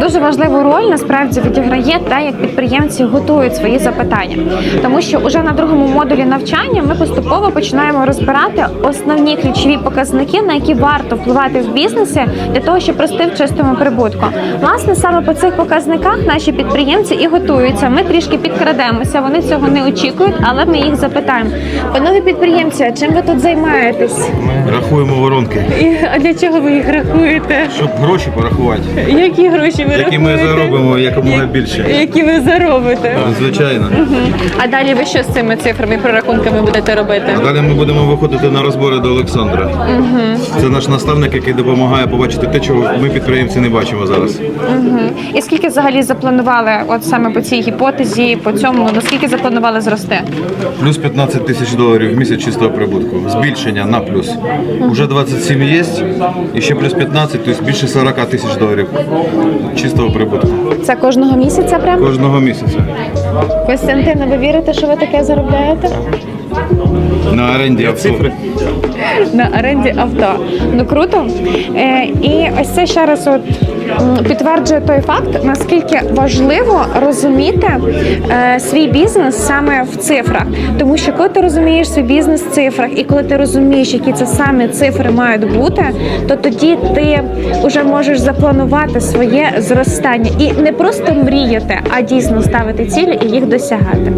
Дуже важливу роль насправді відіграє те, як підприємці готують свої запитання, тому що уже на другому модулі навчання ми поступово починаємо розбирати основні ключові показники, на які варто впливати в бізнесі для того, щоб рости в чистому прибутку. Власне, саме по цих показниках наші підприємці і готуються. Ми трішки підкрадемося, вони цього не очікують, але ми їх запитаємо. Панове підприємці, а чим ви тут займаєтесь? Ми Рахуємо воронки, І, а для чого ви їх рахуєте? щоб гроші порахувати, Які гроші ви які ми рахуєте? заробимо якомога більше. Які ви заробите? Звичайно. А далі ви що з цими цифрами і прорахунками будете робити? А далі ми будемо виходити на розбори до Олександра. Це наш наставник, який допомагає побачити те, чого ми підприємці не бачимо зараз. І скільки взагалі запланували, от саме по цій гіпотезі, по цьому, наскільки запланували зрости? Плюс 15 тисяч доларів в місяць чистого прибутку. Збільшення на плюс. Уже 27 є, і ще плюс 15, тобто більше 40 тисяч доларів чистого прибутку. Це кожного місяця прямо? Кожного місяця. Костянтина, ви вірите, що ви таке заробляєте? На оренді авто. На оренді авто. Ну круто. Е, і ось це ще раз от підтверджує той факт, наскільки важливо розуміти е, свій бізнес саме в цифрах. Тому що коли ти розумієш свій бізнес в цифрах, і коли ти розумієш, які це саме цифри мають бути, то тоді ти вже можеш запланувати своє зростання і не просто мріяти, а дійсно ставити цілі і їх досягати.